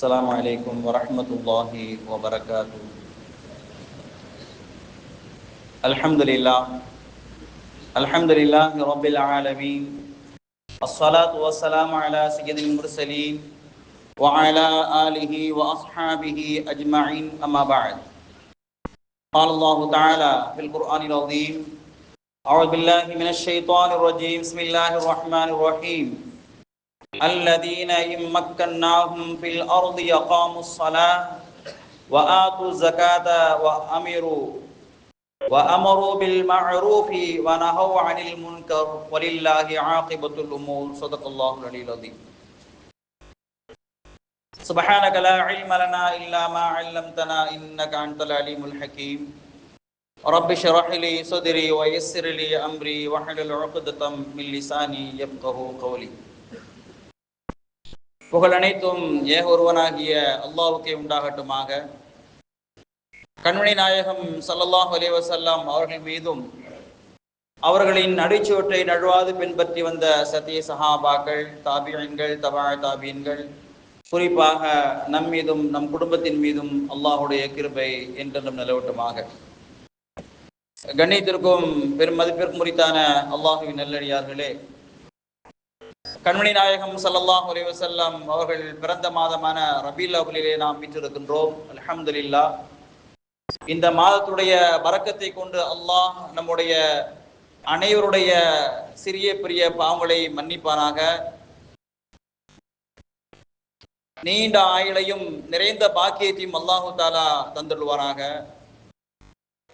السلام عليكم ورحمة الله وبركاته. الحمد لله. الحمد لله رب العالمين. الصلاة والسلام على سيد المرسلين وعلى آله وأصحابه أجمعين. أما بعد. قال الله تعالى في القرآن العظيم أعوذ بالله من الشيطان الرجيم. بسم الله الرحمن الرحيم. الذين إن مكناهم في الأرض يقاموا الصلاة وآتوا الزكاة وأمروا وأمروا بالمعروف ونهوا عن المنكر ولله عاقبة الأمور. صدق الله العلي العظيم. سبحانك لا علم لنا إلا ما علمتنا إنك أنت العليم الحكيم. رب اشرح لي صدري ويسر لي أمري واحلل عقدة من لساني يفقه قولي. புகழ் அனைத்தும் ஏக ஒருவனாகிய அல்லாவுக்கே உண்டாகட்டுமாக. கண்மணி நாயகம் சல்லல்லாஹ் அலிவசல்லாம் அவர்கள் மீதும் அவர்களின் அடிச்சுவற்றை நழுவாது பின்பற்றி வந்த சத்திய சஹாபாக்கள் தாபியன்கள் தபா தாபியன்கள் குறிப்பாக நம் மீதும் நம் குடும்பத்தின் மீதும் அல்லாஹுடைய கிருபை என்றென்றும் நிலவட்டுமாக. கண்ணியத்திற்கும் பெரும் மதிப்பிற்கும் முறித்தான அல்லாஹுவின் நல்லடியார்களே கண்மணி நாயகம் சல்லல்லாஹ் அலைஹி அவர்கள் பிறந்த மாதமான ரபீல் அவர்களிலே நாம் வீற்றிருக்கின்றோம். அலமதுல்லா இந்த மாதத்துடைய பறக்கத்தை கொண்டு அல்லாஹ் நம்முடைய அனைவருடைய சிறிய பெரிய பாவங்களை மன்னிப்பானாக. நீண்ட ஆயுளையும் நிறைந்த பாக்கியத்தையும் அல்லாஹு தாலா தந்துள்வாராக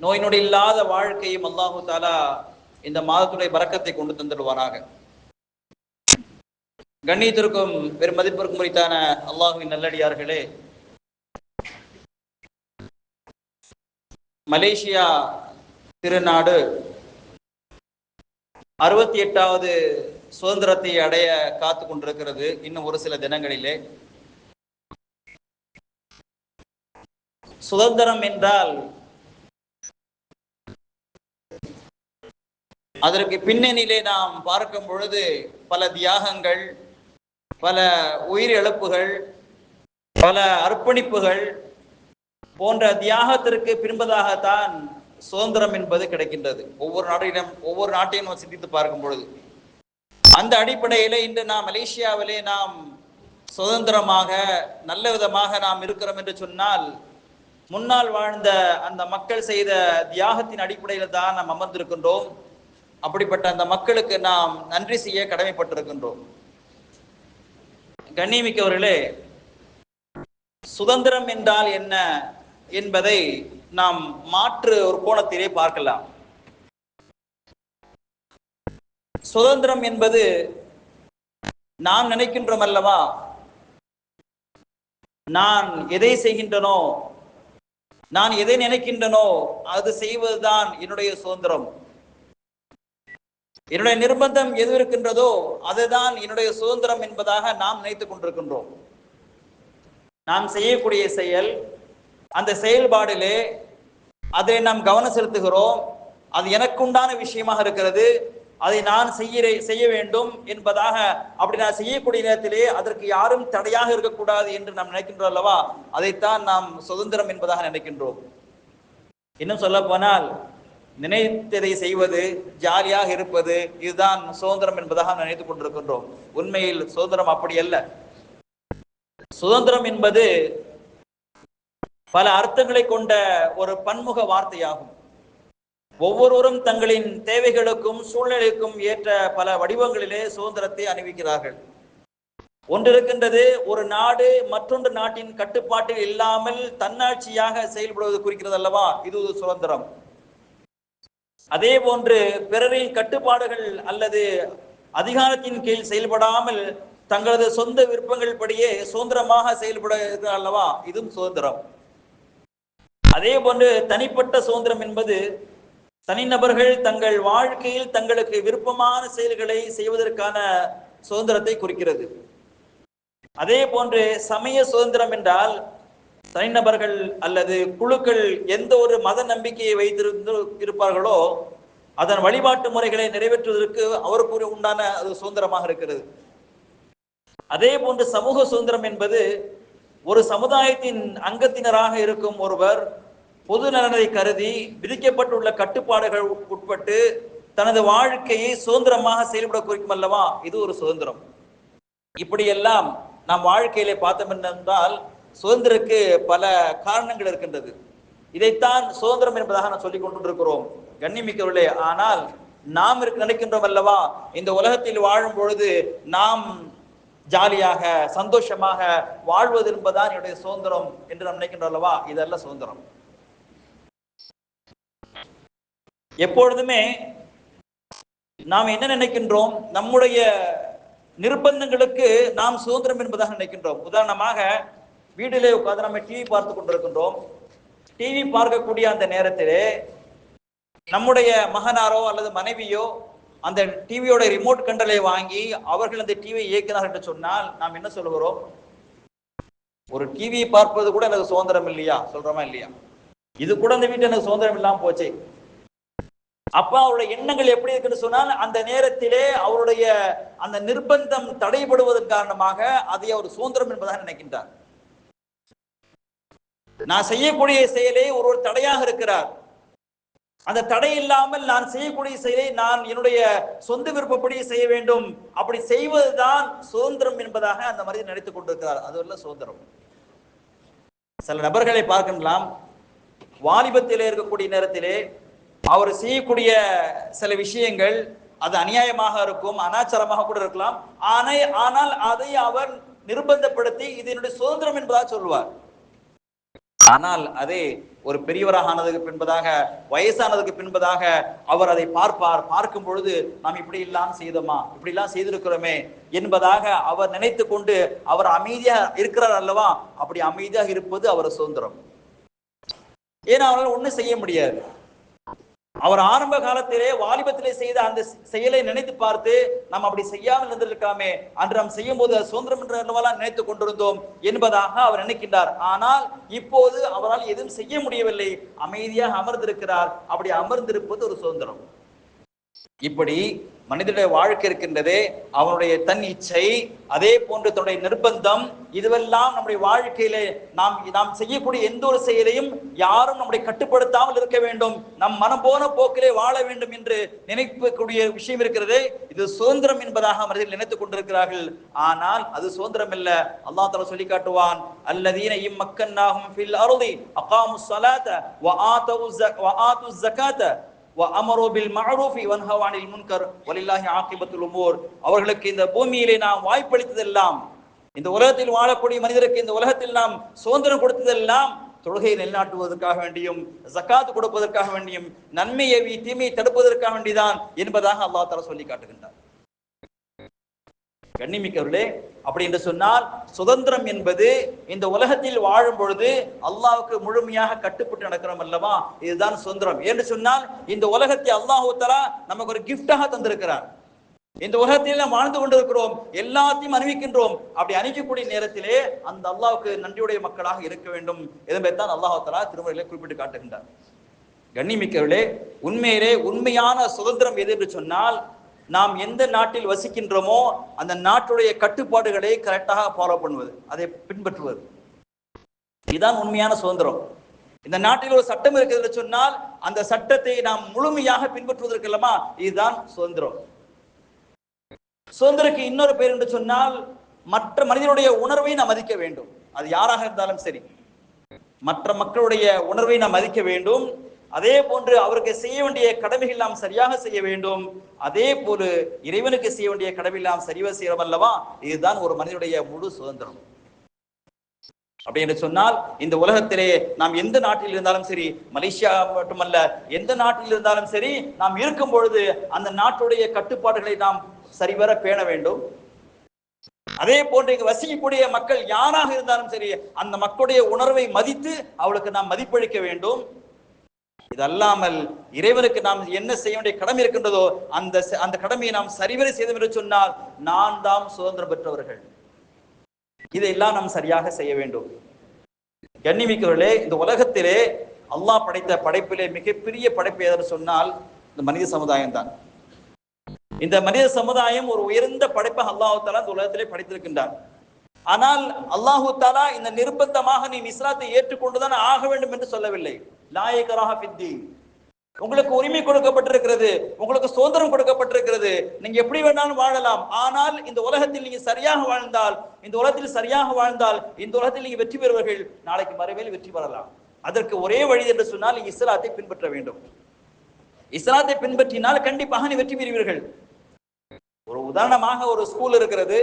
நோய் நொடி இல்லாத வாழ்க்கையும் அல்லாஹு தாலா இந்த மாதத்துடைய பறக்கத்தை கொண்டு தந்துடுவாராக கண்ணியத்திற்கும் பெரும் மதிப்பிற்கும் குறித்தான அல்லாஹுவின் நல்லடியார்களே. மலேசியா திருநாடு அறுபத்தி எட்டாவது சுதந்திரத்தை அடைய காத்து கொண்டிருக்கிறது இன்னும் ஒரு சில தினங்களிலே. சுதந்திரம் என்றால் அதற்கு பின்னணியிலே நாம் பார்க்கும் பொழுது பல தியாகங்கள் பல உயிரிழப்புகள் பல அர்ப்பணிப்புகள் போன்ற தியாகத்திற்கு பின்பதாகத்தான் சுதந்திரம் என்பது கிடைக்கின்றது. ஒவ்வொரு நாட்டிடம் ஒவ்வொரு நாட்டையும் நம்ம சிந்தித்து பார்க்கும் பொழுது. அந்த அடிப்படையில இன்று நாம் மலேசியாவிலே நாம் சுதந்திரமாக நல்ல விதமாக நாம் இருக்கிறோம் என்று சொன்னால் முன்னால் வாழ்ந்த அந்த மக்கள் செய்த தியாகத்தின் அடிப்படையில் தான் நாம் அமர்ந்திருக்கின்றோம். அப்படிப்பட்ட அந்த மக்களுக்கு நாம் நன்றி செய்ய கடமைப்பட்டிருக்கின்றோம். கண்ணியமிக்கவர்களே சுதந்திரம் என்றால் என்ன என்பதை நாம் மாற்று ஒரு கோணத்திலே பார்க்கலாம். சுதந்திரம் என்பது நாம் நினைக்கின்றோம் அல்லவா? நான் எதை செய்கின்றனோ நான் எதை நினைக்கின்றனோ அது செய்வதுதான் என்னுடைய சுதந்திரம். என்னுடைய நிர்பந்தம் எது இருக்கின்றதோ அதுதான் என்னுடைய சுதந்திரம் என்பதாக நாம் நினைத்துக் கொண்டிருக்கின்றோம். நாம் செய்யக்கூடிய செயல் அந்த செயல்பாடிலே அதை நாம் கவனம் செலுத்துகிறோம். அது எனக்குண்டான விஷயமாக இருக்கிறது. அதை நான் செய்ய செய்ய வேண்டும் என்பதாக அப்படி நான் செய்யக்கூடிய நேரத்திலே அதற்கு யாரும் தடையாக இருக்கக்கூடாது என்று நாம் நினைக்கின்றோம் அல்லவா? அதைத்தான் நாம் சுதந்திரம் என்பதாக நினைக்கின்றோம். இன்னும் சொல்ல போனால் நினைத்ததை செய்வது ஜாலியாக இருப்பது இதுதான் சுதந்திரம் என்பதாக நினைத்துக் கொண்டிருக்கின்றோம். உண்மையில் சுதந்திரம் அப்படி அல்ல சுதந்திரம் என்பது பல அர்த்தங்களை கொண்ட ஒரு பன்முக வார்த்தையாகும். ஒவ்வொருவரும் தங்களின் தேவைகளுக்கும் சூழ்நிலைக்கும் ஏற்ற பல வடிவங்களிலே சுதந்திரத்தை அணிவிக்கிறார்கள். ஒன்றிருக்கின்றது ஒரு நாடு மற்றொன்று நாட்டின் கட்டுப்பாட்டில் இல்லாமல் தன்னாட்சியாக செயல்படுவது குறிக்கிறது அல்லவா? இது ஒரு சுதந்திரம். அதே போன்று பிறரின் கட்டுப்பாடுகள் அல்லது அதிகாரத்தின் கீழ் செயல்படாமல் தங்களது சொந்த விருப்பங்கள் படியே சுதந்திரமாக செயல்பட அல்லவா? இதுவும் சுதந்திரம். அதே போன்று தனிப்பட்ட சுதந்திரம் என்பது தனிநபர்கள் தங்கள் வாழ்க்கையில் தங்களுக்கு விருப்பமான செயல்களை செய்வதற்கான சுதந்திரத்தை குறிக்கிறது. அதே போன்று சமய சுதந்திரம் என்றால் தனிநபர்கள் அல்லது குழுக்கள் எந்த ஒரு மத நம்பிக்கையை வைத்திருந்து இருப்பார்களோ அதன் வழிபாட்டு முறைகளை நிறைவேற்றுவதற்கு அவருக்கு உண்டான அது சுதந்திரமாக இருக்கிறது. அதே போன்று சமூக சுதந்திரம் என்பது ஒரு சமுதாயத்தின் அங்கத்தினராக இருக்கும் ஒருவர் பொது நலனை கருதி விதிக்கப்பட்டுள்ள கட்டுப்பாடுகள் உட்பட்டு தனது வாழ்க்கையை சுதந்திரமாக செயல்பட குறிக்கும் அல்லவா? இது ஒரு சுதந்திரம். இப்படியெல்லாம் நாம் வாழ்க்கையிலே பார்த்தோம் என்றால் சுதந்திரக்கு பல காரணங்கள் இருக்கின்றது. இதைத்தான் சுதந்திரம் என்பதாக நான் சொல்லிக் கொண்டிருக்கிறோம். கண்ணிமிக்கவர்களே ஆனால் நாம் இருக்க நினைக்கின்றோம் அல்லவா? இந்த உலகத்தில் வாழும் பொழுது நாம் ஜாலியாக சந்தோஷமாக வாழ்வது என்பதுதான் என்னுடைய சுதந்திரம் என்று நாம் நினைக்கின்றோம் அல்லவா? இதல்ல சுதந்திரம். எப்பொழுதுமே நாம் என்ன நினைக்கின்றோம்? நம்முடைய நிர்பந்தங்களுக்கு நாம் சுதந்திரம் என்பதாக நினைக்கின்றோம். உதாரணமாக வீட்டிலே உட்காந்து நம்ம டிவி பார்த்து கொண்டிருக்கின்றோம். டிவி பார்க்கக்கூடிய அந்த நேரத்திலே நம்முடைய மகனாரோ அல்லது மனைவியோ அந்த டிவியோட ரிமோட் கண்டலை வாங்கி அவர்கள் அந்த டிவியை இயக்கினார்கள் என்று சொன்னால் நாம் என்ன சொல்கிறோம் ஒரு டிவியை பார்ப்பது கூட எனக்கு சுதந்திரம் இல்லையா? சொல்றோமா இல்லையா? இது கூட அந்த வீட்டு எனக்கு சுதந்திரம் இல்லாம போச்சு. அப்ப அவருடைய எண்ணங்கள் எப்படி இருக்குன்னு சொன்னால் அந்த நேரத்திலே அவருடைய அந்த நிர்பந்தம் தடைபடுவதன் காரணமாக அதை அவர் சுதந்திரம் என்பதாக நினைக்கின்றார். நான் செய்யக்கூடிய செயலே ஒரு ஒரு தடையாக இருக்கிறார். அந்த தடை இல்லாமல் நான் செய்யக்கூடிய செயலை நான் என்னுடைய சொந்த விருப்பப்படி செய்ய வேண்டும். அப்படி செய்வதுதான் சுதந்திரம் என்பதாக அந்த மனிதன் நினைத்துக் கொண்டிருக்கிறார். அது அல்ல சுதந்திரம். சில நபர்களை பார்க்கலாம். வாலிபத்திலே இருக்கக்கூடிய நேரத்திலே அவர் செய்யக்கூடிய சில விஷயங்கள் அது அநியாயமாக இருக்கும் அனாச்சாரமாக கூட இருக்கலாம். ஆனால் ஆனால் அதை அவர் நிர்பந்தப்படுத்தி இது என்னுடைய சுதந்திரம் என்பதாக சொல்வார் ஆனால் அதே ஒரு பெரியவராக ஆனதுக்கு பின்பதாக வயசானதுக்கு பின்பதாக அவர் அதை பார்ப்பார். பார்க்கும் பொழுது நாம் இப்படி எல்லாம் செய்தோமா? இப்படி எல்லாம் செய்திருக்கிறோமே? என்பதாக அவர் நினைத்து கொண்டு அவர் அமைதியா இருக்கிறார் அல்லவா? அப்படி அமைதியாக இருப்பது அவர் சுதந்திரம். ஏன்னா அவரால் ஒண்ணும் செய்ய முடியாது? அவர் ஆரம்ப காலத்திலே வாலிபத்திலே செய்த அந்த செயலை நினைத்து பார்த்து நாம் அப்படி செய்யாமல் இருந்திருக்காமே அன்று நாம் செய்யும் போது சுதந்திரம் என்று நினைத்து நினைத்துக் கொண்டிருந்தோம் என்பதாக அவர் நினைக்கின்றார். ஆனால் இப்போது அவரால் எதுவும் செய்ய முடியவில்லை. அமைதியாக அமர்ந்திருக்கிறார். அப்படி அமர்ந்திருப்பது ஒரு சுதந்திரம். இப்படி மனிதனுடைய வாழ்க்கை இருக்கின்றதே அவனுடைய தன் இச்சை அதே போன்று தன்னுடைய நிர்பந்தம் இதுவெல்லாம் நம்முடைய வாழ்க்கையிலே நாம் நாம் செய்யக்கூடிய எந்த ஒரு செயலையும் யாரும் நம்முடைய கட்டுப்படுத்தாமல் இருக்க வேண்டும். நம் மனம் போன போக்கிலே வாழ வேண்டும் என்று நினைக்கக்கூடிய விஷயம் இருக்கிறதே இது சுதந்திரம் என்பதாக மனிதர்கள் நினைத்துக் கொண்டிருக்கிறார்கள். ஆனால் அது சுதந்திரம் இல்ல. அல்லாஹ் தலை சொல்லி காட்டுவான் அல்லதீன இம்மக்கன்னாஹும் ஃபில் அருதி அகாமு சலாத்த அமரோ பில் மஹரூஃபி வன்ஹவானில் முன்கர் வலில்லாஹி ஆக்கிபத்துல் உமோர் அவர்களுக்கு இந்த பூமியிலே நாம் வாய்ப்பளித்ததெல்லாம் இந்த உலகத்தில் வாழக்கூடிய மனிதருக்கு இந்த உலகத்தில் நாம் சுதந்திரம் கொடுத்ததெல்லாம் தொழுகையை நிலைநாட்டுவதற்காக வேண்டியும் ஜக்காத்து கொடுப்பதற்காக வேண்டியும் நன்மையை தீமையை தடுப்பதற்காக வேண்டிதான் என்பதாக அல்லா தலா சொல்லி காட்டுகின்றார் கண்ணிமிக்கவர்களே அப்படி என்று சொன்னால் சுதந்திரம் என்பது இந்த உலகத்தில் வாழும் பொழுது அல்லாவுக்கு முழுமையாக கட்டுப்பட்டு நடக்கிறோம் அல்லவா? இதுதான் சுதந்திரம். என்று சொன்னால் இந்த உலகத்தை அல்லாஹு நமக்கு ஒரு கிஃப்டாக தந்திருக்கிறார். இந்த உலகத்தில் நாம் வாழ்ந்து கொண்டிருக்கிறோம் எல்லாத்தையும் அணிவிக்கின்றோம். அப்படி அணிவிக்கக்கூடிய நேரத்திலே அந்த அல்லாவுக்கு நன்றியுடைய மக்களாக இருக்க வேண்டும். என்பதைத்தான் அல்லாஹு தஆலா குறிப்பிட்டு காட்டுகின்றார். கண்ணிமிக்கவர்களே உண்மையிலே உண்மையான சுதந்திரம் எது என்று சொன்னால் நாம் எந்த நாட்டில் வசிக்கின்றோமோ அந்த நாட்டுடைய கட்டுப்பாடுகளை கரெக்டாக ஃபாலோ பண்ணுவது அதை பின்பற்றுவது. இதுதான் உண்மையான சுதந்திரம். இந்த நாட்டில் ஒரு சட்டம் இருக்கிறது என்று சொன்னால் அந்த சட்டத்தை நாம் முழுமையாக பின்பற்றுவதற்கு இல்லமா இதுதான் சுதந்திரம். சுதந்திரக்கு இன்னொரு பேர் என்று சொன்னால் மற்ற மனிதனுடைய உணர்வை நாம் மதிக்க வேண்டும். அது யாராக இருந்தாலும் சரி. மற்ற மக்களுடைய உணர்வை நாம் மதிக்க வேண்டும். அதே போன்று அவருக்கு செய்ய வேண்டிய கடமைகள் நாம் சரியாக செய்ய வேண்டும். அதே போல இறைவனுக்கு செய்ய வேண்டிய கடமை நாம் சரிவ செய்யறோம் அல்லவா? இதுதான் ஒரு மனிதனுடைய முழு சுதந்திரம். அப்படி என்று சொன்னால் இந்த உலகத்திலே நாம் எந்த நாட்டில் இருந்தாலும் சரி மலேசியா மட்டுமல்ல எந்த நாட்டில் இருந்தாலும் சரி நாம் இருக்கும் பொழுது அந்த நாட்டுடைய கட்டுப்பாடுகளை நாம் சரிவர பேண வேண்டும். அதே போன்று இங்கு வசிக்கக்கூடிய மக்கள் யாராக இருந்தாலும் சரி அந்த மக்களுடைய உணர்வை மதித்து அவளுக்கு நாம் மதிப்பளிக்க வேண்டும். இது அல்லாமல் இறைவனுக்கு நாம் என்ன செய்ய வேண்டிய கடமை இருக்கின்றதோ அந்த அந்த கடமையை நாம் சரிவர செய்தோம் என்று சொன்னால் நான் தான் சுதந்திரம் பெற்றவர்கள். இதையெல்லாம் நாம் சரியாக செய்ய வேண்டும். கண்ணிமிக்கவர்களே இந்த உலகத்திலே அல்லாஹ் படைத்த படைப்பிலே மிகப்பெரிய படைப்பு எதுன்னு சொன்னால் இந்த மனித சமுதாயம் தான் இந்த மனித சமுதாயம் ஒரு உயர்ந்த படைப்பை அல்லாஹு தாலா இந்த உலகத்திலே படைத்திருக்கின்றார் ஆனால் அல்லாஹு தாலா இந்த நிர்பந்தமாக நீ இஸ்லாத்தை ஏற்றுக்கொண்டுதான் ஆக வேண்டும் என்று சொல்லவில்லை. லாயகராக பித்தி உங்களுக்கு உரிமை கொடுக்கப்பட்டிருக்கிறது உங்களுக்கு சுதந்திரம் கொடுக்கப்பட்டிருக்கிறது. நீங்க எப்படி வேணாலும் வாழலாம். ஆனால் இந்த உலகத்தில் நீங்க சரியாக வாழ்ந்தால் இந்த உலகத்தில் சரியாக வாழ்ந்தால் இந்த உலகத்தில் நீங்க வெற்றி பெறுவர்கள். நாளைக்கு மறைவேல் வெற்றி பெறலாம். அதற்கு ஒரே வழி என்று சொன்னால் நீங்க இஸ்லாத்தை பின்பற்ற வேண்டும். இஸ்லாத்தை பின்பற்றினால் கண்டிப்பாக நீ வெற்றி பெறுவீர்கள். ஒரு உதாரணமாக ஒரு ஸ்கூல் இருக்கிறது.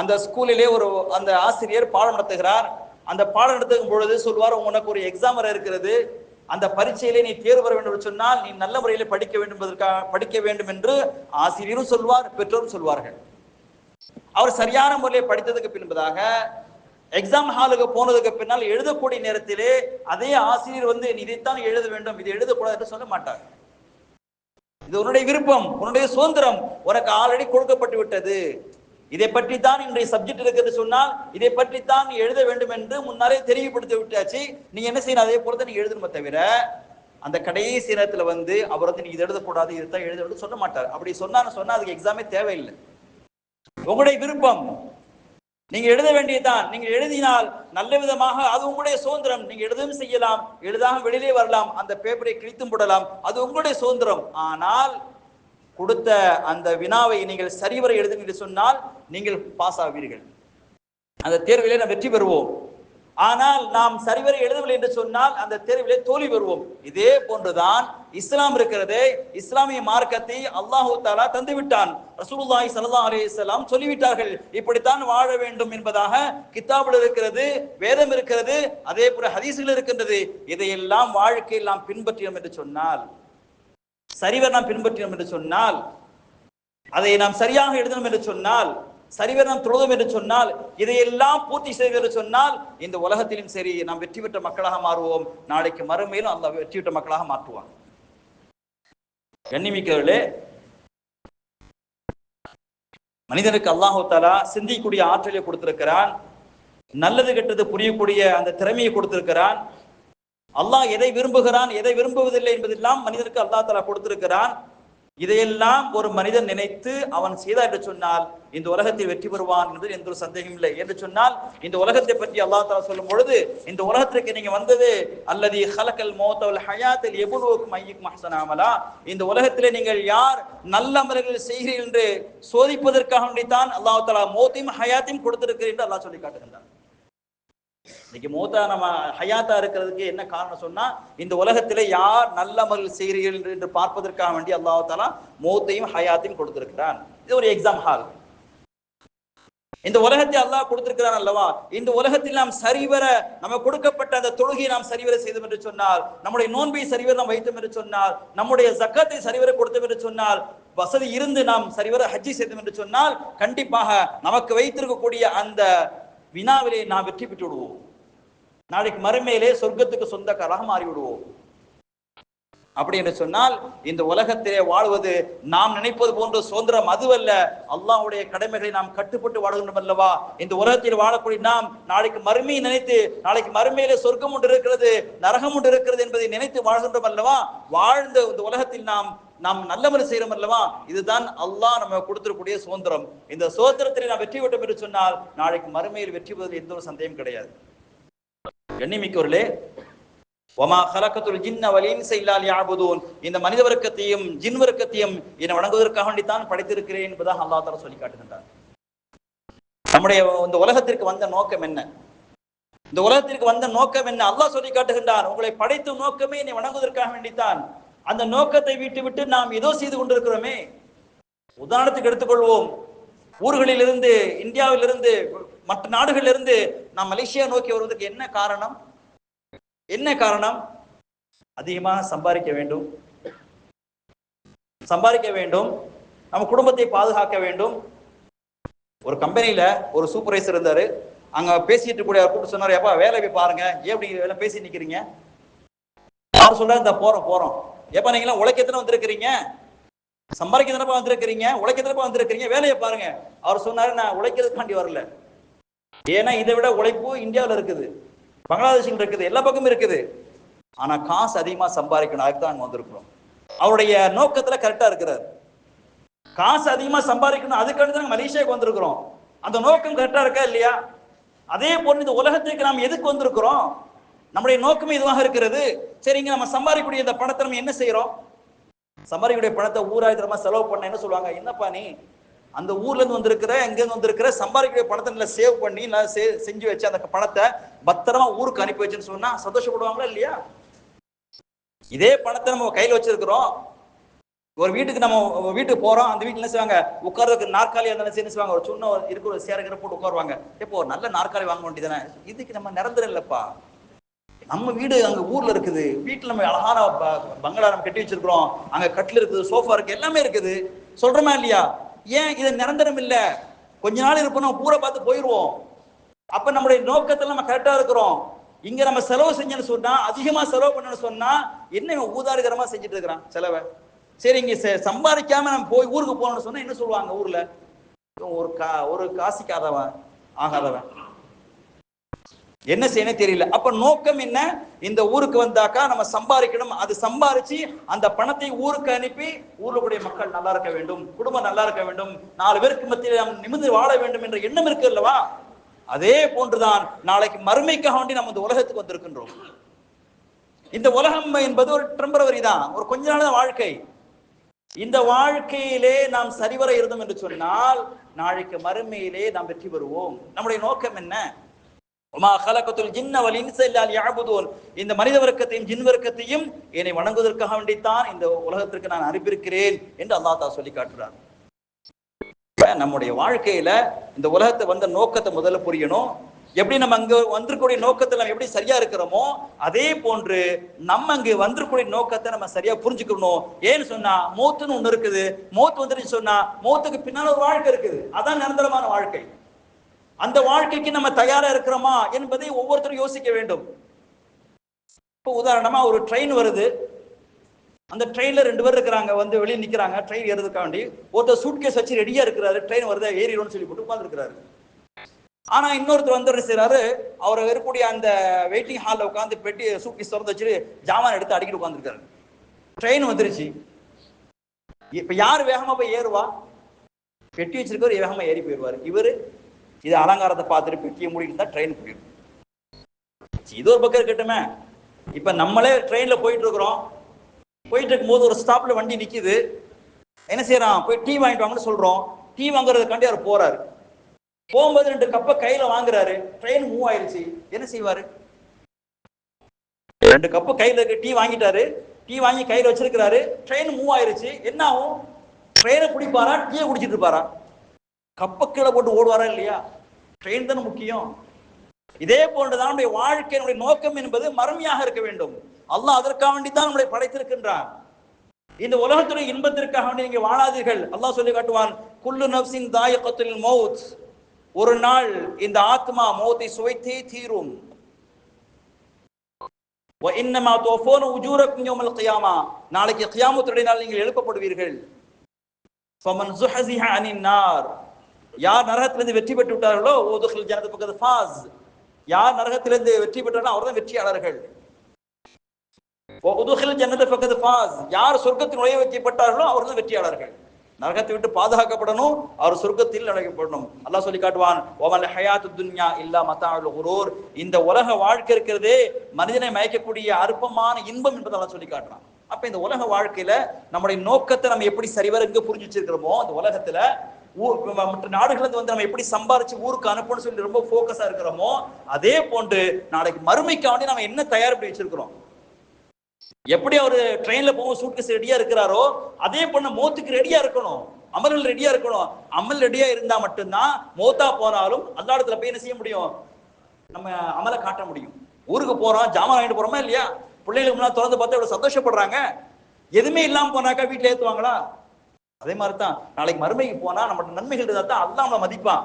அந்த ஸ்கூலிலே ஒரு அந்த ஆசிரியர் பாடம் நடத்துகிறார். அந்த பாடம் நடத்தும் பொழுது சொல்வார் உனக்கு ஒரு எக்ஸாம் வர இருக்கிறது. அந்த பரீட்சையிலே நீ தேர்வு பெற வேண்டும் என்று சொன்னால் நீ நல்ல முறையில் படிக்க வேண்டும் என்பதற்காக படிக்க வேண்டும் என்று ஆசிரியரும் சொல்வார் பெற்றோரும் சொல்வார்கள். அவர் சரியான முறையில் படித்ததுக்கு பின்பதாக எக்ஸாம் ஹாலுக்கு போனதுக்கு பின்னால் எழுதக்கூடிய நேரத்திலே அதே ஆசிரியர் வந்து இதைத்தான் எழுத வேண்டும் இதை எழுதக்கூடாது என்று சொல்ல மாட்டார். இது உன்னுடைய விருப்பம் உன்னுடைய சுதந்திரம் உனக்கு ஆல்ரெடி கொடுக்கப்பட்டு விட்டது. இதை பற்றி தான் இன்றைய சப்ஜெக்ட் இருக்கிறது சொன்னால் இதை பற்றி தான் நீ எழுத வேண்டும் என்று முன்னாலே தெரியப்படுத்தி விட்டாச்சு. நீங்க என்ன செய்யணும்? அதே போல நீ எழுதணுமே தவிர அந்த கடைசி நேரத்துல வந்து அவர் வந்து நீ இதை எழுதக்கூடாது இதைத்தான் எழுத வேண்டும் சொல்ல மாட்டார். அப்படி சொன்னான்னு சொன்னா அதுக்கு எக்ஸாமே தேவையில்லை. உங்களுடைய விருப்பம் நீங்க எழுத வேண்டியதுதான். நீங்க எழுதினால் நல்ல விதமாக அது உங்களுடைய சுதந்திரம். நீங்க எழுதவும் செய்யலாம் எழுதாம வெளியிலே வரலாம் அந்த பேப்பரை கிழித்தும் போடலாம் அது உங்களுடைய சுதந்திரம். ஆனால் கொடுத்த அந்த வினாவை நீங்கள் சரிவர எழுதுங்க என்று சொன்னால் நீங்கள் பாஸ் ஆவீர்கள். அந்த தேர்விலே நாம் வெற்றி பெறுவோம். ஆனால் நாம் சரிவர எழுதவில்லை என்று சொன்னால் அந்த தேர்விலே தோல்வி பெறுவோம் இதே போன்றுதான் இஸ்லாம் இருக்கிறது இஸ்லாமிய மார்க்கத்தை அல்லாஹு தாலா தந்து விட்டான். ரசூலுல்லாஹி சல்லா அலைஹி வஸல்லம் சொல்லிவிட்டார்கள். இப்படித்தான் வாழ வேண்டும் என்பதாக கித்தாபில் இருக்கிறது வேதம் இருக்கிறது அதே போல ஹதீசுகள் இருக்கின்றது. இதையெல்லாம் வாழ்க்கையில் நாம் பின்பற்றினோம் என்று சொன்னால் சரிவர் நாம் பின்பற்றினோம் என்று சொன்னால் அதை நாம் சரியாக எழுதணும் என்று சொன்னால் சரிவர் நாம் தொழுதும் என்று சொன்னால் இதையெல்லாம் பூர்த்தி செய்வது என்று சொன்னால் இந்த உலகத்திலும் சரி நாம் வெற்றி பெற்ற மக்களாக மாறுவோம். நாளைக்கு மறுமையிலும் அந்த வெற்றி பெற்ற மக்களாக மாற்றுவாங்க கண்ணிமிக்கவர்களே மனிதனுக்கு அல்லாஹு தாலா சிந்திக்கூடிய ஆற்றலை கொடுத்திருக்கிறான். நல்லது கெட்டது புரியக்கூடிய அந்த திறமையை கொடுத்திருக்கிறான். அல்லாஹ் எதை விரும்புகிறான் எதை விரும்புவதில்லை என்பதெல்லாம் மனிதனுக்கு அல்லாஹ் தலா கொடுத்திருக்கிறான். இதையெல்லாம் ஒரு மனிதன் நினைத்து அவன் செய்தா என்று சொன்னால் இந்த உலகத்தில் வெற்றி பெறுவான் என்பதில் எந்த ஒரு சந்தேகம் இல்லை. என்று சொன்னால் இந்த உலகத்தை பற்றி அல்லா தலா சொல்லும் பொழுது இந்த உலகத்திற்கு நீங்க வந்தது அல்லது ஹலக்கல் மோத்தவல் ஹயாத்தில் எவ்வளவுக்கும் ஐயுக் மஹசனாமலா இந்த உலகத்திலே நீங்கள் யார் நல்ல அமல்கள் செய்கிறீர்கள் என்று சோதிப்பதற்காக வேண்டித்தான் அல்லாஹ் தலா மோத்தையும் ஹயாத்தையும் கொடுத்திருக்கிறேன் என்று அல்லாஹ் சொல்லி காட்டுகின்றான். இன்னைக்கு மூத்தா நம்ம ஹயாத்தா இருக்கிறதுக்கு என்ன காரணம் சொன்னா இந்த உலகத்திலே யார் நல்ல அமல் செய்கிறீர்கள் என்று- பார்ப்பதற்காக வேண்டி அல்லாஹ் தாலா மூத்தையும் ஹயாத்தையும் கொடுத்திருக்கிறான். இது ஒரு எக்ஸாம் ஹால் இந்த உலகத்தை அல்லாஹ் கொடுத்திருக்கிறான் அல்லவா? இந்த உலகத்தில் நாம் சரிவர நம்ம கொடுக்கப்பட்ட அந்த தொழுகையை நாம் சரிவர செய்தோம் என்று சொன்னால் நம்முடைய நோன்பை சரிவர நாம் வைத்தோம் என்று சொன்னால் நம்முடைய ஜக்கத்தை சரிவர கொடுத்தோம் என்று சொன்னால் வசதி இருந்து நாம் சரிவர ஹஜ்ஜி செய்தோம் என்று சொன்னால் கண்டிப்பாக நமக்கு வைத்திருக்கக்கூடிய அந்த வினாவிலே நாம் வெற்றி பெற்று விடுவோம் நாளைக்கு மறுமையிலே சொர்க்கத்துக்கு சொந்தக்காராக மாறிவிடுவோம். அப்படி என்று சொன்னால் இந்த உலகத்திலே வாழ்வது நாம் நினைப்பது போன்ற சுதந்திரம் அதுவல்ல. அல்லாவுடைய கடமைகளை நாம் கட்டுப்பட்டு வாழ்கின்றோம் அல்லவா? இந்த உலகத்தில் வாழக்கூடிய நாம் நாளைக்கு மறுமையை நினைத்து நாளைக்கு மறுமையிலே சொர்க்கம் ஒன்று இருக்கிறது நரகம் ஒன்று இருக்கிறது என்பதை நினைத்து வாழ்கின்றோம் அல்லவா? வாழ்ந்த இந்த உலகத்தில் நாம் நாம் நல்லவர் செய்யறோம் அல்லவா? இதுதான் அல்லாஹ் நம்ம கொடுத்திருக்கக்கூடிய சுதந்திரம். இந்த சுதந்திரத்திலே நாம் வெற்றி விட்டோம் என்று சொன்னால் நாளைக்கு மறுமையில் வெற்றி பெறுவதில் எந்த ஒரு சந்தேகம் கிடையாது. எண்ணிமிக்கவர்களே ஒமா ஹலக்கத்துல் ஜின்ன வலின்ச இல்லால் யாபுதூன் இந்த மனித வர்க்கத்தையும் ஜின் வர்க்கத்தையும் என்னை வணங்குவதற்காக வேண்டித்தான் படைத்திருக்கிறேன் என்பதாக அல்லா தஆலா சொல்லி காட்டுகின்றார் நம்முடைய இந்த உலகத்திற்கு வந்த நோக்கம் என்ன? இந்த உலகத்திற்கு வந்த நோக்கம் என்ன? அல்லாஹ் சொல்லி காட்டுகின்றான் உங்களை படைத்த நோக்கமே என்னை வணங்குவதற்காக வேண்டித்தான். அந்த நோக்கத்தை விட்டு விட்டு நாம் ஏதோ செய்து கொண்டிருக்கிறோமே. உதாரணத்துக்கு எடுத்துக்கொள்வோம். ஊர்களிலிருந்து இந்தியாவிலிருந்து மற்ற நாடுகளிலிருந்து நாம் மலேசியா நோக்கி வருவதற்கு என்ன காரணம்? என்ன காரணம்? அதிகமாக சம்பாதிக்க வேண்டும். சம்பாதிக்க வேண்டும். நம்ம குடும்பத்தை பாதுகாக்க வேண்டும். ஒரு கம்பெனியில ஒரு சூப்பர்வைசர் இருந்தாரு. அங்க பேசிட்டு கூட கூப்பிட்டு சொன்னாரு எப்பா வேலை போய் பாருங்க. ஏன் அப்படி வேலை பேசி நிக்கிறீங்க? அவர் சொல்றாரு இந்த போறோம் போறோம். எப்ப நீங்க எல்லாம் உழைக்கத்தானே வந்திருக்கிறீங்க? சம்பாதிக்க தானப்பா வந்திருக்கிறீங்க? உழைக்க தானப்பா வந்திருக்கிறீங்க? வேலையை பாருங்க. அவர் சொன்னாரு நான் உழைக்கிறதுக்காண்டி வரல. ஏன்னா இதை விட உழைப்பு இந்தியாவில் இருக்குது. பங்களாதேஷில் இருக்குது. எல்லா பக்கமும் இருக்குது. ஆனா காசு அதிகமா சம்பாதிக்கணும். அதுக்கு தான் அங்க வந்திருக்கிறோம். அவருடைய நோக்கத்துல கரெக்டா இருக்கிறார். காசு அதிகமா சம்பாதிக்கணும். அதுக்காண்டி தான் மலேசியாவுக்கு வந்திருக்கிறோம். அந்த நோக்கம் கரெக்டா இருக்கா இல்லையா? அதே போல இந்த உலகத்திற்கு நாம் எதுக்கு வந்திருக்கிறோம்? நம்முடைய நோக்கமே இதுவாக இருக்கிறது? சரிங்க நம்ம சம்பாதிக்கக்கூடிய இந்த பணத்தை நம்ம என்ன செய்யறோம்? சம்பாதிக்கக்கூடிய பணத்தை ஊராயிரமா செலவு பண்ண என்ன சொல்லுவாங்க? என்னப்பா நீ? அந்த ஊர்ல இருந்து வந்திருக்கிற எங்க இருந்து வந்திருக்கிற சம்பாதிக்கக்கூடிய பணத்தை நல்லா சேவ் பண்ணி நல்லா செஞ்சு வச்சு அந்த பணத்தை பத்திரமா ஊருக்கு அனுப்பி வச்சுன்னு சொன்னா சந்தோஷப்படுவாங்களா இல்லையா? இதே பணத்தை நம்ம கையில வச்சிருக்கிறோம். ஒரு வீட்டுக்கு நம்ம வீட்டுக்கு போறோம். அந்த வீட்டுல என்ன செய்வாங்க? உட்கார்றதுக்கு நாற்காலி இருந்தாலும் என்ன செய்வாங்க? ஒரு சின்ன ஒரு இருக்கிற ஒரு போட்டு உட்காருவாங்க. இப்போ ஒரு நல்ல நாற்காலி வாங்க வேண்டியதானே இதுக்கு நம்ம நிரந்தரம் இல்லப்பா. நம்ம வீடு அங்க ஊர்ல இருக்குது. வீட்டுல நம்ம அழகான ப- பங்களா நம்ம கட்டி வச்சிருக்கிறோம். அங்க கட்டில் இருக்குது சோஃபா இருக்கு எல்லாமே இருக்குது. சொல்றோமா இல்லையா? ஏன் இது நிரந்தரம் இல்ல? கொஞ்ச நாள் இருப்போம் நம்ம ஊரை பார்த்து போயிடுவோம் அப்ப நம்மளுடைய நோக்கத்துல நம்ம கரெக்டா இருக்கிறோம். இங்க நம்ம செலவு செஞ்சோன்னு சொன்னா அதிகமா செலவு பண்ணணும்னு சொன்னா என்ன இவன் ஊதாரிகரமா செஞ்சுட்டு இருக்கிறான் செலவை? சரி இங்க செ- சம்பாதிக்காம நம்ம போய் ஊருக்கு போகணும்னு சொன்னா என்ன சொல்லுவாங்க ஊர்ல? ஒரு கா ஒரு காசிக்காதவன் ஆகாதவன். என்ன செய்யணும் தெரியல. அப்ப நோக்கம் என்ன? இந்த ஊருக்கு வந்தாக்கா நம்ம சம்பாதிக்கணும். அது சம்பாதிச்சு அந்த பணத்தை ஊருக்கு அனுப்பி ஊர்ல கூடிய மக்கள் நல்லா இருக்க வேண்டும். குடும்பம் நல்லா இருக்க வேண்டும். நாலு பேருக்கு மத்தியில் நாம் நிமிர்ந்து வாழ வேண்டும் என்ற எண்ணம் இருக்கு அல்லவா? அதே போன்றுதான் நாளைக்கு மறுமைக்காக வேண்டி நம்ம இந்த உலகத்துக்கு வந்திருக்கின்றோம். இந்த உலகம் என்பது ஒரு டெம்பரவரி தான். ஒரு கொஞ்ச நாள் தான் வாழ்க்கை. இந்த வாழ்க்கையிலே நாம் சரிவர இருந்தோம் என்று சொன்னால் நாளைக்கு மறுமையிலே நாம் வெற்றி பெறுவோம். நம்முடைய நோக்கம் என்ன? உமா கலக்கத்துல் ஜின்ன வல் இன்ச இல்லா லியஅபுதூன். இந்த மனித வர்க்கத்தையும் ஜின் வர்க்கத்தையும் என்னை வணங்குவதற்காக வேண்டித்தான் இந்த உலகத்திற்கு நான் அனுப்பியிருக்கிறேன் என்று அல்லாஹ் தா சொல்லி காட்டுறார் நம்முடைய வாழ்க்கையில இந்த உலகத்தை வந்த நோக்கத்தை முதல்ல புரியணும். எப்படி நம்ம அங்க வந்திருக்கூடிய நோக்கத்துல நம்ம எப்படி சரியா இருக்கிறோமோ அதே போன்று நம்ம அங்க வந்திருக்கூடிய நோக்கத்தை நம்ம சரியா புரிஞ்சுக்கணும். ஏன்னு சொன்னா மூத்துன்னு ஒண்ணு இருக்குது. மூத்து வந்துருச்சு சொன்னா மூத்துக்கு பின்னால ஒரு வாழ்க்கை இருக்குது. அதான் நிரந்தரமான வாழ்க்கை. அந்த வாழ்க்கைக்கு நம்ம தயாரா இருக்கிறோமா என்பதை ஒவ்வொருத்தரும் யோசிக்க வேண்டும். இப்போ உதாரணமா ஒரு ட்ரெயின் வருது. அந்த ட்ரெயின்ல ரெண்டு பேர் இருக்கிறாங்க வந்து வெளியே நிக்கிறாங்க ட்ரெயின் ஏறதுக்காண்டி ஒருத்தர் சூட்கேஸ் வச்சு ரெடியா இருக்கிறாரு ட்ரெயின் வருதா ஏறிடும்னு சொல்லி போட்டு உட்காந்துருக்கிறாரு ஆனா இன்னொருத்தர் வந்து என்ன செய்றாரு? அவர் இருக்கக்கூடிய அந்த வெயிட்டிங் ஹால்ல உட்காந்து பெட்டி சூட்கேஸ் திறந்து வச்சுட்டு ஜாமான் எடுத்து அடிக்கிட்டு உட்காந்துருக்காரு ட்ரெயின் வந்துருச்சு. இப்ப யார் வேகமா போய் ஏறுவா? பெட்டி வச்சிருக்கவர் வேகமா ஏறி போயிடுவாரு. இவரு இது அலங்காரத்தை பார்த்துட்டு பெட்டியை மூடிட்டு தான் ட்ரெயின் போயிடும். இது ஒரு பக்கம் இருக்கட்டுமே. இப்ப நம்மளே ட்ரெயின்ல போயிட்டு இருக்கிறோம். போயிட்டு இருக்கும்போது ஒரு ஸ்டாப்ல வண்டி நிக்குது. என்ன செய்யறான்? போய் டீ வாங்கிட்டு வாங்கன்னு சொல்றோம். டீ வாங்குறதுக்காண்டி அவர் போறாரு. போகும்போது ரெண்டு கப்பை கையில வாங்குறாரு. ட்ரெயின் மூவ் ஆயிடுச்சு என்ன செய்வாரு? ரெண்டு கப்பு கையில இருக்கு டீ வாங்கிட்டாரு. டீ வாங்கி கையில வச்சிருக்கிறாரு. ட்ரெயின் மூவ் ஆயிருச்சு. என்ன ஆகும்? ட்ரெயினை குடிப்பாரா டீயை குடிச்சிட்டு இருப்பாரா? கப்பை கீழே போட்டு ஓடுவாரா இல்லையா? ட்ரெயின் தானே முக்கியம். இதே போன்றுதான் நம்முடைய வாழ்க்கை நோக்கம் என்பது மறுமையாக இருக்க வேண்டும். அல்லாஹ் அதற்காக வேண்டிதான் நம்மளை படைத்திருக்கின்றான். இந்த உலகத்துடைய இன்பத்திற்காக வேண்டி நீங்க வாழாதீர்கள். அல்லாஹ் சொல்லி காட்டுவான் குல்லு நப்சின் தாய கத்துலில் மௌத். ஒரு நாள் இந்த ஆத்மா மௌத்தை சுவைத்தே தீரும். இன்னமா தோஃபோன உஜூரக்கும் யோமல் கியாமா. நாளைக்கு கியாமத்துடைய நாள் நீங்கள் எழுப்பப்படுவீர்கள். ஃபமன் சுஹசிஹ அனின் நார். யார் நரகத்திலிருந்து வெற்றி பெற்று விட்டார்களோ ஓதுகள் ஜனது பக்கத்து ஃபாஸ். யார் நரகத்திலிருந்து வெற்றி பெற்றாரோ அவர்தான் வெற்றியாளர்கள். உதுகில் ஜன்னத பக்கத்து ஃபாஸ். யார் சொர்க்கத்தில் நுழைய வைக்கப்பட்டார்களோ அவர்தான் வெற்றியாளர்கள். நரகத்தை விட்டு பாதுகாக்கப்படணும் அவர் சொர்க்கத்தில் நுழைக்கப்படணும். அல்லாஹ் சொல்லி காட்டுவான் ஓமல் ஹயாத்து துன்யா இல்லா மத்தாவுல் குரூர். இந்த உலக வாழ்க்கை இருக்கிறதே மனிதனை மயக்கக்கூடிய அற்பமான இன்பம் என்பதை அல்லாஹ் சொல்லி காட்டுறான். அப்ப இந்த உலக வாழ்க்கையில நம்முடைய நோக்கத்தை நம்ம எப்படி சரிவரங்க புரிஞ்சு வச்சிருக்கிறோமோ அந்த உலகத்துல மற்ற நாடுகள்ல வந்து நம்ம எப்படி சம்பாரிச்சு ஊருக்கு அனுப்பணும்னு சொல்லி ரொம்ப ஃபோக்கஸா இருக்கிறோமோ அதே போன்று நாளைக்கு மறுமைக்காண்டி நம்ம என்ன தயார் பண்ணி வச்சிருக்கிறோம்? எப்படி அவரு ட்ரெயின்ல போகும் சூட்கேஸ் ரெடியா இருக்கிறாரோ அதே பண்ண மோத்துக்கு ரெடியா இருக்கணும். அமல்கள் ரெடியா இருக்கணும். அமல் ரெடியா இருந்தா மட்டும்தான் மோத்தா போனாலும் அந்த இடத்துல போய் என்ன செய்ய முடியும்? நம்ம அமலை காட்ட முடியும். ஊருக்கு போறோம் ஜாமான் வாங்கிட்டு போறோமா இல்லையா? பிள்ளைகளுக்கு முன்னாடி திறந்து பார்த்தா இவ்வளவு சந்தோஷப்படுறாங்க? எதுவுமே இல்லாம போனாக்கா வீட்டுல ஏத்துவாங்களா? அதே மாதிரி தான் நாளைக்கு மறுமைக்கு போனா நம்ம நன்மைகள் இருந்தா தான் அல்லாஹ் நம்மளை மதிப்பான்.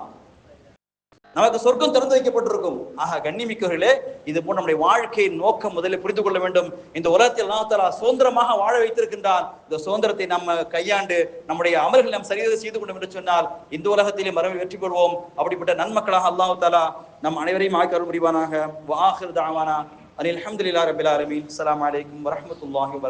நமக்கு சொர்க்கம் திறந்து வைக்கப்பட்டிருக்கும். ஆக கண்ணிமிக்கவர்களே இது போன்ற நம்முடைய வாழ்க்கையின் நோக்கம் முதலில் புரிந்து கொள்ள வேண்டும். இந்த உலகத்தில் அல்லாஹ் சுதந்திரமாக வாழ வைத்திருக்கின்றான். இந்த சுதந்திரத்தை நம்ம கையாண்டு நம்முடைய அமல்களை நாம் சரியாக செய்து கொண்டோம் என்று சொன்னால் இந்த உலகத்திலே மரபை வெற்றி கொள்வோம் அப்படிப்பட்ட நன்மக்களாக அல்லாஹு தாலா நம் அனைவரையும் ஆக்கி அருள் புரிவானாக. வாஹிர் தாவானா அனில் அஹமதுல்லா ரபில் ஆலமீன். அலாம் அலைக்கும் வரஹ்மத்துல்லாஹி